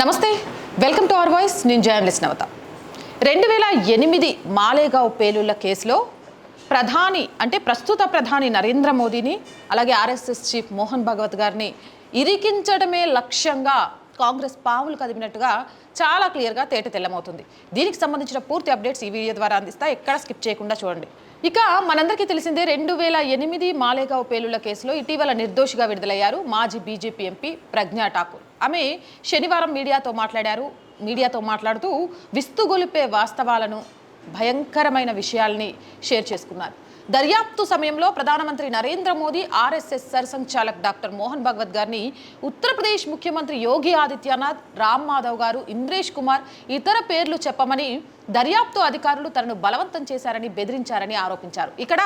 నమస్తే welcome to our voice నేను journalist నవత. రెండు వేల ఎనిమిది మాలేగావ్ పేలుళ్ళ కేసులో ప్రధాని అంటే ప్రస్తుత ప్రధాని నరేంద్ర మోదీని అలాగే ఆర్ఎస్ఎస్ చీఫ్ మోహన్ భగవత్ గారిని ఇరికించడమే లక్ష్యంగా కాంగ్రెస్ పావులు కదిపినట్టుగా చాలా క్లియర్గా తేట తెల్లమవుతుంది. దీనికి సంబంధించిన పూర్తి అప్డేట్స్ ఈ వీడియో ద్వారా అందిస్తా ఎక్కడ స్కిప్ చేయకుండా చూడండి. ఇక మనందరికీ తెలిసిందే రెండు వేల ఎనిమిది మాలేగావ్ పేలుళ్ళ కేసులో ఇటీవల నిర్దోషిగా విడుదలయ్యారు మాజీ బీజేపీ ఎంపీ ప్రజ్ఞా ఠాకూర్. ఆమె శనివారం మీడియాతో మాట్లాడారు. మీడియాతో మాట్లాడుతూ విస్తుగొలిపే వాస్తవాలను భయంకరమైన విషయాల్ని షేర్ చేసుకున్నారు. దర్యాప్తు సమయంలో ప్రధానమంత్రి నరేంద్ర మోదీ ఆర్ఎస్ఎస్ సరసంచాలక్ డాక్టర్ మోహన్ భగవత్ గారిని ఉత్తరప్రదేశ్ ముఖ్యమంత్రి యోగి ఆదిత్యనాథ్ రామ్ మాధవ్ గారు ఇంద్రేష్ కుమార్ ఇతర పేర్లు చెప్పమని దర్యాప్తు అధికారులు తనను బలవంతం చేశారని బెదిరించారని ఆరోపించారు. ఇక్కడ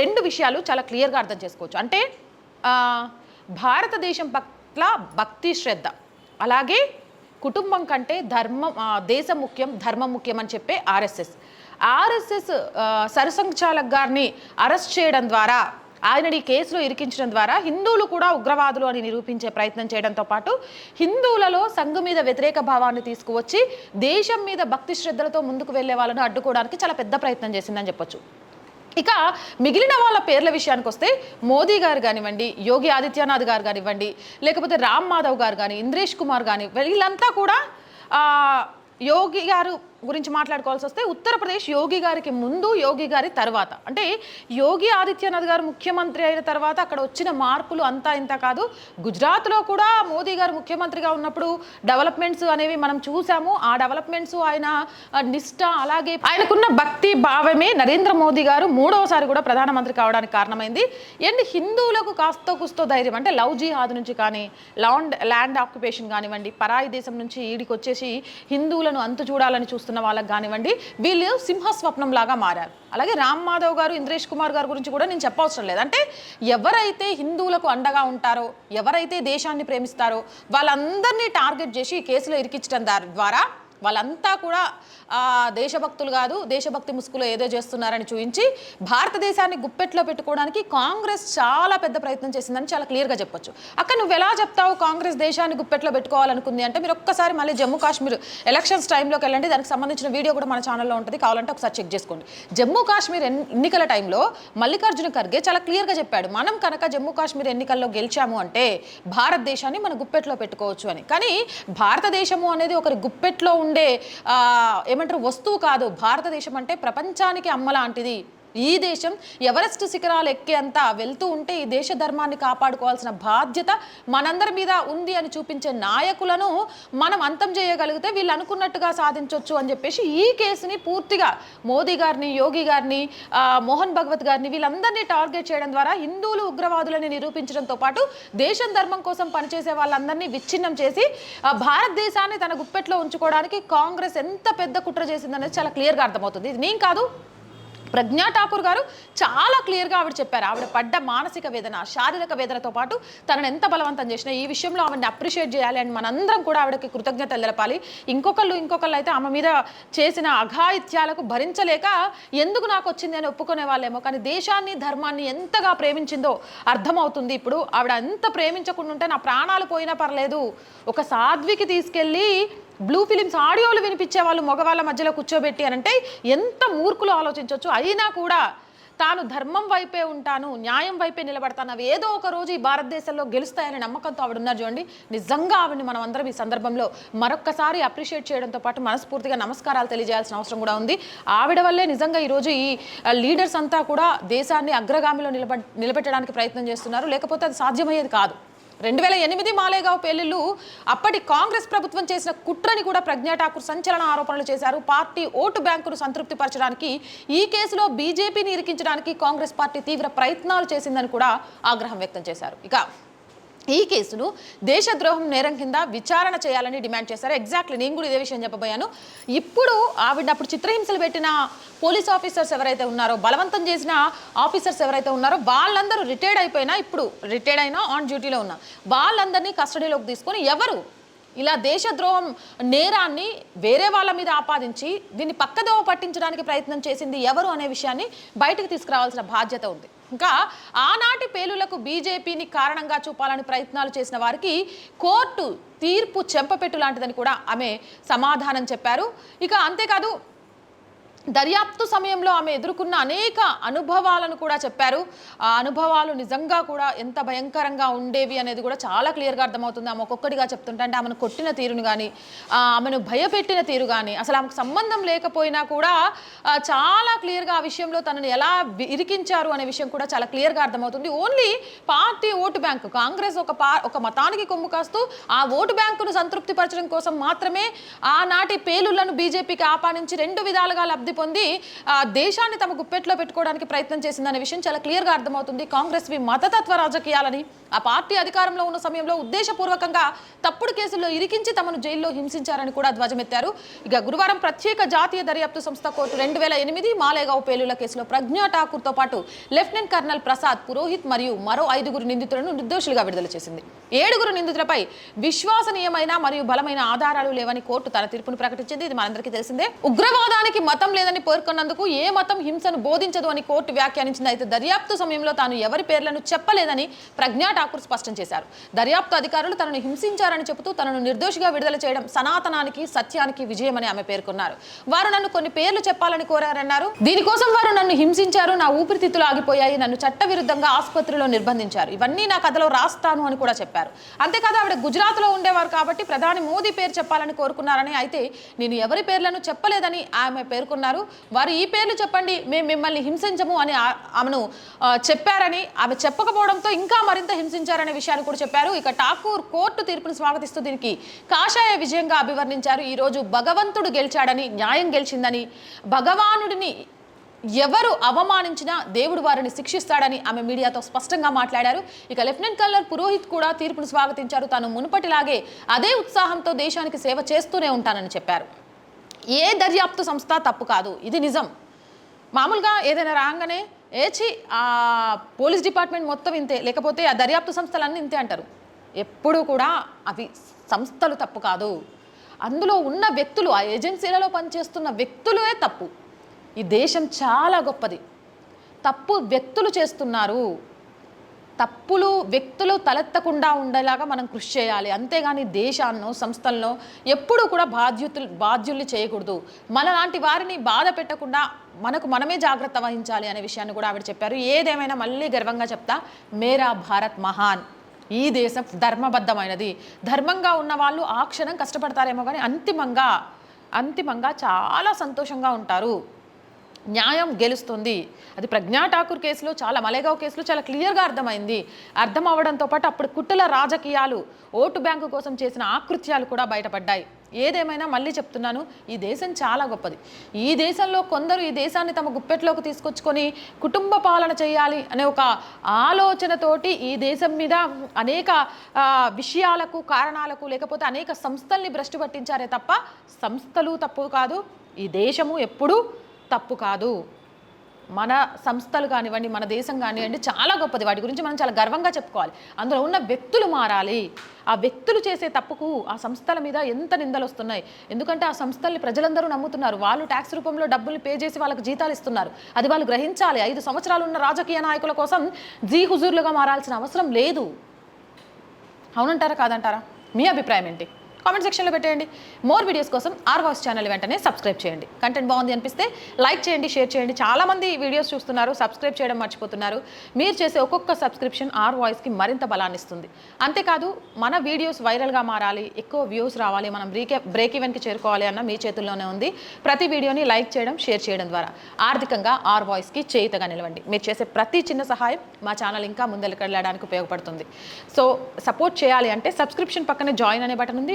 రెండు విషయాలు చాలా క్లియర్గా అర్థం చేసుకోవచ్చు. అంటే భారతదేశం పక్ పట్ల భక్తి శ్రద్ధ. అలాగే కుటుంబం కంటే ధర్మం దేశ దేశం ముఖ్యం ధర్మం ముఖ్యం అని చెప్పే ఆర్ఎస్ఎస్. ఆర్ఎస్ఎస్ సరసంచాలక్ గారిని అరెస్ట్ చేయడం ద్వారా ఆయనని కేసులో ఇరికించడం ద్వారా హిందువులు కూడా ఉగ్రవాదులు అని నిరూపించే ప్రయత్నం చేయడంతో పాటు హిందువులలో సంఘం మీద వ్యతిరేక భావాన్ని తీసుకువచ్చి దేశం మీద భక్తి శ్రద్ధలతో ముందుకు వెళ్ళే వాళ్ళను అడ్డుకోవడానికి చాలా పెద్ద ప్రయత్నం చేసిందని చెప్పొచ్చు. ఇక మిగిలిన వాళ్ళ పేర్ల విషయానికి వస్తే మోదీ గారు కానివ్వండి యోగి ఆదిత్యనాథ్ గారు కానివ్వండి లేకపోతే రామ్ మాధవ్ గారు కానీ ఇంద్రేష్ కుమార్ కానీ వీళ్ళంతా కూడా యోగి గారు గురించి మాట్లాడుకోవాల్సి వస్తే ఉత్తరప్రదేశ్ యోగి గారికి ముందు యోగి గారి తర్వాత. అంటే యోగి ఆదిత్యనాథ్ గారు ముఖ్యమంత్రి అయిన తర్వాత అక్కడ వచ్చిన మార్పులు అంతా ఇంత కాదు. గుజరాత్లో కూడా మోదీ గారు ముఖ్యమంత్రిగా ఉన్నప్పుడు డెవలప్మెంట్స్ అనేవి మనం చూసాము. ఆ డెవలప్మెంట్స్ ఆయన నిష్ట నిష్ఠ అలాగే ఆయనకున్న భక్తి భావమే నరేంద్ర మోదీ గారు మూడవసారి కూడా ప్రధానమంత్రి కావడానికి కారణమైంది. అండ్ హిందువులకు కాస్తో కుస్తో ధైర్యం. అంటే లవ్ జిహాద్ నుంచి కానీ ల్యాండ్ ల్యాండ్ ఆక్యుపేషన్ కానివ్వండి పరాయి దేశం నుంచి ఈడికి వచ్చేసి హిందువులను అంతు చూడాలని చూస్తున్న వాళ్ళకి కానివ్వండి వీళ్ళు సింహస్వప్నం లాగా మారారు. అలాగే రామ్ మాధవ్ గారు ఇంద్రేష్ కుమార్ గారి గురించి కూడా నేను చెప్పవసరం లేదు. అంటే ఎవరైతే హిందువులకు అండగా ఉంటారో ఎవరైతే దేశాన్ని ప్రేమిస్తారో వాళ్ళందరినీ టార్గెట్ చేసి ఈ కేసులో ఇరికించడం ద్వారా వాళ్ళంతా కూడా దేశభక్తులు కాదు దేశభక్తి ముసుగులో ఏదో చేస్తున్నారని చూపించి భారతదేశాన్ని గుప్పెట్లో పెట్టుకోవడానికి కాంగ్రెస్ చాలా పెద్ద ప్రయత్నం చేసిందని చాలా క్లియర్గా చెప్పొచ్చు. అక్కడ నువ్వు ఎలా చెప్తావు కాంగ్రెస్ దేశాన్ని గుప్పెట్లో పెట్టుకోవాలనుకుంది అంటే మీరు ఒక్కసారి మళ్ళీ జమ్మూ కాశ్మీర్ ఎలక్షన్స్ టైంలోకి వెళ్ళండి దానికి సంబంధించిన వీడియో కూడా మన ఛానల్లో ఉంటుంది కావాలంటే ఒకసారి చెక్ చేసుకోండి. జమ్మూ కాశ్మీర్ ఎన్నికల టైంలో మల్లికార్జున ఖర్గే చాలా క్లియర్గా చెప్పాడు మనం కనుక జమ్మూ కాశ్మీర్ ఎన్నికల్లో గెలిచాము అంటే భారతదేశాన్ని మన గుప్పెట్లో పెట్టుకోవచ్చు అని. కానీ భారతదేశము అనేది ఒకరి గుప్పెట్లో ఉండే ఉండే ఏమంటారు వస్తువు కాదు. భారతదేశం అంటే ప్రపంచానికి అమ్మ లాంటిది. ఈ దేశం ఎవరెస్ట్ శిఖరాలు ఎక్కేంత వెళ్తూ ఉంటే ఈ దేశ ధర్మాన్ని కాపాడుకోవాల్సిన బాధ్యత మనందరి మీద ఉంది అని చూపించే నాయకులను మనం అంతం చేయగలిగితే వీళ్ళు అనుకున్నట్టుగా సాధించవచ్చు అని చెప్పేసి ఈ కేసుని పూర్తిగా మోదీ గారిని యోగి గారిని మోహన్ భగవత్ గారిని వీళ్ళందరినీ టార్గెట్ చేయడం ద్వారా హిందువులు ఉగ్రవాదులని నిరూపించడంతో పాటు దేశం ధర్మం కోసం పనిచేసే వాళ్ళందరినీ విచ్ఛిన్నం చేసి భారతదేశాన్ని తన గుప్పెట్లో ఉంచుకోవడానికి కాంగ్రెస్ ఎంత పెద్ద కుట్ర చేసిందనేది చాలా క్లియర్గా అర్థమవుతుంది. ఇది నేను కాదు ప్రజ్ఞా ఠాకూర్ గారు చాలా క్లియర్గా ఆవిడ చెప్పారు. ఆవిడ పడ్డ మానసిక వేదన శారీరక వేదనతో పాటు తనను ఎంత బలవంతం చేసినా ఈ విషయంలో ఆవిడని అప్రిషియేట్ చేయాలి అని మనందరం కూడా ఆవిడకి కృతజ్ఞతలు తెలపాలి. ఇంకొకళ్ళు ఇంకొకళ్ళు అయితే ఆమె మీద చేసిన అఘాయిత్యాలకు భరించలేక ఎందుకు నాకు వచ్చింది అని ఒప్పుకునే వాళ్ళేమో కానీ దేశాన్ని ధర్మాన్ని ఎంతగా ప్రేమించిందో అర్థమవుతుంది. ఇప్పుడు ఆవిడ ఎంత ప్రేమించకుండా ఉంటే నా ప్రాణాలు పోయినా పర్లేదు. ఒక సాధ్వికి తీసుకెళ్ళి బ్లూ ఫిలిమ్స్ ఆడియోలు వినిపించే వాళ్ళు మగవాళ్ళ మధ్యలో కూర్చోబెట్టి అని అంటే ఎంత మూర్ఖులు ఆలోచించవచ్చు అయినా కూడా తాను ధర్మం వైపే ఉంటాను న్యాయం వైపే నిలబడతాను అవి ఏదో ఒక రోజు ఈ భారతదేశంలో గెలుస్తాయనే నమ్మకంతో ఆవిడ ఉన్నారు చూడండి. నిజంగా ఆవిడని మనం అందరం ఈ సందర్భంలో మరొక్కసారి అప్రిషియేట్ చేయడంతో పాటు మనస్ఫూర్తిగా నమస్కారాలు తెలియజేయాల్సిన అవసరం కూడా ఉంది. ఆవిడ వల్లే నిజంగా ఈరోజు ఈ లీడర్స్ అంతా కూడా దేశాన్ని అగ్రగామిలో నిలబ నిలబెట్టడానికి ప్రయత్నం చేస్తున్నారు. లేకపోతే అది సాధ్యమయ్యేది కాదు. రెండు వేల ఎనిమిది మాలేగావ్ పేలుళ్ళు అప్పటి కాంగ్రెస్ ప్రభుత్వం చేసిన కుట్రని కూడా ప్రజ్ఞా ఠాకూర్ సంచలన ఆరోపణలు చేశారు. పార్టీ ఓటు బ్యాంకును సంతృప్తిపరచడానికి ఈ కేసులో బీజేపీని ఇరికించడానికి కాంగ్రెస్ పార్టీ తీవ్ర ప్రయత్నాలు చేసిందని కూడా ఆగ్రహం వ్యక్తం చేశారు. ఇక ఈ కేసును దేశద్రోహం నేరం కింద విచారణ చేయాలని డిమాండ్ చేశారు. ఎగ్జాక్ట్లీ నేను కూడా ఇదే విషయం చెప్పబోయాను. ఇప్పుడు ఆవిడ అప్పుడు చిత్రహింసలు పెట్టిన పోలీస్ ఆఫీసర్స్ ఎవరైతే ఉన్నారో బలవంతం చేసిన ఆఫీసర్స్ ఎవరైతే ఉన్నారో వాళ్ళందరూ రిటైర్డ్ అయిపోయినా ఇప్పుడు రిటైర్డ్ అయినా ఆన్ డ్యూటీలో ఉన్నా వాళ్ళందరినీ కస్టడీలోకి తీసుకొని ఎవరు? ఇలా దేశద్రోహం నేరాన్ని వేరే వాళ్ళ మీద ఆపాదించి దీన్ని పక్కదోవ పట్టించడానికి ప్రయత్నం చేసింది ఎవరు అనే విషయాన్ని బయటకు తీసుకురావాల్సిన బాధ్యత ఉంది. ఇంకా ఆనాటి పేలులకు బీజేపీని కారణంగా చూపాలని ప్రయత్నాలు చేసిన వారికి కోర్టు తీర్పు చెంపపెట్టు లాంటిదని కూడా ఆమె సమాధానం చెప్పారు. ఇక అంతేకాదు దర్యాప్తు సమయంలో ఆమె ఎదుర్కొన్న అనేక అనుభవాలను కూడా చెప్పారు. ఆ అనుభవాలు నిజంగా కూడా ఎంత భయంకరంగా ఉండేవి అనేది కూడా చాలా క్లియర్గా అర్థమవుతుంది. ఆమె ఒక్కొక్కటిగా చెప్తుంటే అంటే ఆమెను కొట్టిన తీరును కానీ ఆమెను భయపెట్టిన తీరు కానీ అసలు ఆమెకు సంబంధం లేకపోయినా కూడా చాలా క్లియర్గా ఆ విషయంలో తనని ఎలా ఇరికించారు అనే విషయం కూడా చాలా క్లియర్గా అర్థమవుతుంది. Only party vote bank Congress ఒక పా ఒక మతానికి కొమ్ము కాస్తూ ఆ ఓటు బ్యాంకును సంతృప్తిపరచడం కోసం మాత్రమే ఆనాటి పేలుళ్ళను బీజేపీకి ఆపాదించి రెండు విధాలుగా లబ్ధి పొంది దేశాన్ని తమ గుప్పెట్లో పెట్టుకోవడానికి ప్రయత్నం చేసిందనే విషయం చాలా క్లియర్గా అర్థమవుతుంది. కాంగ్రెస్ వి మతతత్వ రాజకీయాలని ఆ పార్టీ అధికారంలో ఉన్న సమయంలో ఉద్దేశపూర్వకంగా తప్పుడు కేసుల్లో ఇరికించి తమను జైల్లో హింసించారని కూడా ధ్వజమెత్తారు. ఇక గురువారం ప్రత్యేక జాతీయ దర్యాప్తు సంస్థ కోర్టు రెండు వేల ఎనిమిది మాలేగావ్ పేలుల కేసులో ప్రజ్ఞా ఠాకూర్తో పాటు లెఫ్టినెంట్ కర్నల్ ప్రసాద్ పురోహిత్ మరియు మరో ఐదుగురు నిందితులను నిర్దోషులుగా విడుదల చేసింది. ఏడుగురు నిందితులపై విశ్వసనీయమైన మరియు బలమైన ఆధారాలు లేవని కోర్టు తన తీర్పును ప్రకటించింది. ఇది మనందరికీ తెలిసిందే. ఉగ్రవాదానికి మతం లేదని పేర్కొన్నందుకు ఏ మతం హింసను బోధించదు అని కోర్టు వ్యాఖ్యానించింది. అయితే దర్యాప్తు సమయంలో తాను ఎవరి పేర్లను చెప్పలేదని ప్రజ్ఞా ఠాకూర్ స్పష్టం చేశారు. దర్యాప్తు అధికారులు తనను హింసించారని చెబుతూ తనను నిర్దోషిగా విడుదల చేయడం సనాతనానికి సత్యానికి విజయమని ఆమె పేర్కొన్నారు. వారు నన్ను కొన్ని పేర్లు చెప్పాలని కోరారన్నారు. దీనికోసం వారు నన్ను హింసించారు నా ఊపిరితిత్తులు ఆగిపోయాయి నన్ను చట్టవిరుద్ధంగా ఆసుపత్రిలో నిర్బంధించారు. ఇవన్నీ నా కథలో రాస్తాను అని కూడా చెప్పారు. అంతేకాదు ఆవిడ గుజరాత్లో ఉండేవారు కాబట్టి ప్రధాని మోదీ పేరు చెప్పాలని కోరుకున్నారని అయితే నేను ఎవరి పేర్లను చెప్పలేదని ఆమె పేర్కొన్నారు. వారు ఈ పేర్లు చెప్పండి మేము మిమ్మల్ని హింసించము అని ఆమెను చెప్పారని ఆమె చెప్పకపోవడంతో ఇంకా మరింత హింసించారనే విషయాన్ని కూడా చెప్పారు. ఇక ఠాకూర్ కోర్టు తీర్పును స్వాగతిస్తూ దీనికి కాషాయ విజయంగా అభివర్ణించారు. ఈ రోజు భగవంతుడు గెలిచాడని న్యాయం గెలిచిందని భగవానుడిని ఎవరు అవమానించినా దేవుడు వారిని శిక్షిస్తాడని ఆమె మీడియాతో స్పష్టంగా మాట్లాడారు. ఇక లెఫ్టినెంట్ కలర్ పురోహిత్ కూడా తీర్పును స్వాగతించారు. తాను మునుపటిలాగే అదే ఉత్సాహంతో దేశానికి సేవ చేస్తూనే ఉంటానని చెప్పారు. ఏ దర్యాప్తు సంస్థ తప్పు కాదు. ఇది నిజం. మామూలుగా ఏదైనా రాగానే ఏచి ఆ పోలీస్ డిపార్ట్మెంట్ మొత్తం ఇంతే లేకపోతే ఆ దర్యాప్తు సంస్థలన్నీ ఇంతే అంటారు. ఎప్పుడూ కూడా అవి సంస్థలు తప్పు కాదు. అందులో ఉన్న వ్యక్తులు ఆ ఏజెన్సీలలో పనిచేస్తున్న వ్యక్తులే తప్పు. ఈ దేశం చాలా గొప్పది. తప్పు వ్యక్తులు చేస్తున్నారు. తప్పులు వ్యక్తులు తలెత్తకుండా ఉండేలాగా మనం కృషి చేయాలి. అంతేగాని దేశాన్నో సంస్థలను ఎప్పుడూ కూడా బాధ్యతలు బాధ్యుల్ని చేయకూడదు. మనలాంటి వారిని బాధ పెట్టకుండా మనకు మనమే జాగ్రత్త వహించాలి అనే విషయాన్ని కూడా ఆవిడ చెప్పారు. ఏదేమైనా మళ్ళీ గర్వంగా చెప్తా మేరా భారత్ మహాన్. ఈ దేశం ధర్మబద్ధమైనది. ధర్మంగా ఉన్న వాళ్ళు ఆ క్షణం కష్టపడతారేమో కానీ అంతిమంగా అంతిమంగా చాలా సంతోషంగా ఉంటారు. న్యాయం గెలుస్తుంది. అది ప్రజ్ఞా ఠాకూర్ కేసులో చాలా మలేగావ్ కేసులో చాలా క్లియర్గా అర్థమైంది. అర్థం అవడంతో పాటు అప్పుడు కుట్రల రాజకీయాలు ఓటు బ్యాంకు కోసం చేసిన ఆకృత్యాలు కూడా బయటపడ్డాయి. ఏదేమైనా మళ్ళీ చెప్తున్నాను ఈ దేశం చాలా గొప్పది. ఈ దేశంలో కొందరు ఈ దేశాన్ని తమ గుప్పెట్లోకి తీసుకొచ్చుకొని కుటుంబ పాలన చేయాలి అనే ఒక ఆలోచనతోటి ఈ దేశం మీద అనేక విషయాలకు కారణాలకు లేకపోతే అనేక సంస్థల్ని భ్రష్టు పట్టించారే తప్ప సంస్థలు తప్పు కాదు. ఈ దేశము ఎప్పుడూ తప్పు కాదు. మన సంస్థలు కానివ్వండి మన దేశం కానివ్వండి చాలా గొప్పది. వాటి గురించి మనం చాలా గర్వంగా చెప్పుకోవాలి. అందులో ఉన్న వ్యక్తులు మారాలి. ఆ వ్యక్తులు చేసే తప్పుకు ఆ సంస్థల మీద ఎంత నిందలు వస్తున్నాయి ఎందుకంటే ఆ సంస్థల్ని ప్రజలందరూ నమ్ముతున్నారు. వాళ్ళు ట్యాక్స్ రూపంలో డబ్బులు పే చేసి వాళ్ళకి జీతాలు ఇస్తున్నారు. అది వాళ్ళు గ్రహించాలి. ఐదు సంవత్సరాలు ఉన్న రాజకీయ నాయకుల కోసం జీ హుజూర్లుగా మారాల్సిన అవసరం లేదు. అవునంటారా కాదంటారా? మీ అభిప్రాయం ఏంటి? కామెంట్ సెక్షన్లో పెట్టేయండి. మోర్ వీడియోస్ కోసం ఆర్ వాయిస్ ఛానల్ వెంటనే సబ్స్క్రైబ్ చేయండి. కంటెంట్ బాగుంది అనిపిస్తే లైక్ చేయండి షేర్ చేయండి. చాలామంది వీడియోస్ చూస్తున్నారు సబ్స్క్రైబ్ చేయడం మర్చిపోతున్నారు. మీరు చేసే ఒక్కొక్క సబ్స్క్రిప్షన్ ఆర్ వాయిస్కి మరింత బలాన్ని ఇస్తుంది. అంతేకాదు మన వీడియోస్ వైరల్గా మారాలి ఎక్కువ వ్యూస్ రావాలి మనం బ్రేక్ బ్రేక్ ఈవెన్కి చేరుకోవాలి అన్న మీ చేతుల్లోనే ఉంది. ప్రతి వీడియోని లైక్ చేయడం షేర్ చేయడం ద్వారా. ఆర్థికంగా ఆర్ వాయిస్కి చేయితగా నిలవండి. మీరు చేసే ప్రతి చిన్న సహాయం మా ఛానల్ ఇంకా ముందరికి ఉపయోగపడుతుంది. సో సపోర్ట్ చేయాలి అంటే సబ్స్క్రిప్షన్ పక్కనే జాయిన్ అనే బటన్ ఉంది.